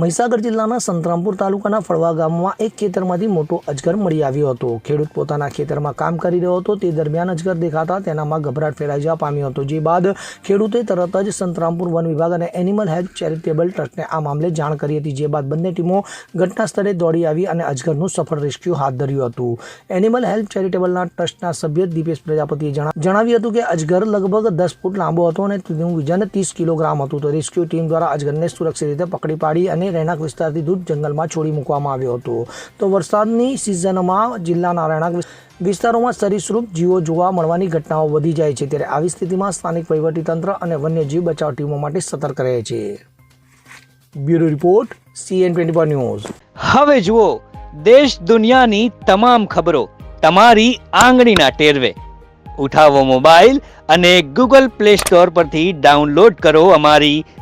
મહીસાગર જિલ્લાના સંતરામપુર તાલુકાના ફળવા ગામમાં એક ખેતરમાંથી મોટો અજગર મળી આવ્યો હતો. ખેડૂત પોતાના ખેતરમાં કામ કરી રહ્યો હતો. તે દરમિયાન અજગર દેખાતા તેનામાં ગભરાટ ફેલાઈ જવા પામ્યો હતો. જે બાદ ખેડૂતે તરત જ સંતરામપુર વન વિભાગ અને એનિમલ હેલ્થ ચેરિટેબલ ટ્રસ્ટને આ મામલે જાણ કરી હતી. જે બાદ બંને ટીમો ઘટના સ્થળે દોડી આવી અને અજગરનું સફળ રેસ્ક્યુ હાથ ધર્યું હતું. એનિમલ હેલ્થ ચેરિટેબલના ટ્રસ્ટના સભ્ય દીપેશ પ્રજાપતિએ જણાવ્યું હતું કે અજગર લગભગ દસ ફૂટ લાંબો હતો અને તેનું વજન ત્રીસ કિલોગ્રામ હતું. તો રેસ્ક્યુ ટીમ દ્વારા અજગરને સુરક્ષિત રીતે પકડી પાડી અને રહેણાંક વિસ્તારથી દૂર જંગલમાં છોડી મૂકવામાં આવ્યો હતો. તો વરસાદની સિઝનમાં જિલ્લાના રહેણાંક વિસ્તારોમાં સરીસૃપ જીવો જોવા મળવાની ઘટનાઓ વધી જાય છે ત્યારે આવી સ્થિતિમાં સ્થાનિક વહીવટીતંત્ર અને વન્યજીવ બચાવ ટીમો માટે સતર્ક રહે છે. Bureau report CN twenty news. હવે જુઓ, દેશ દુનિયાની તમામ ખબરો તમારી આંગળીના ટેરવે. ઉઠાવો મોબાઈલ અને ગૂગલ પ્લે સ્ટોર પરથી ડાઉનલોડ કરો અમારી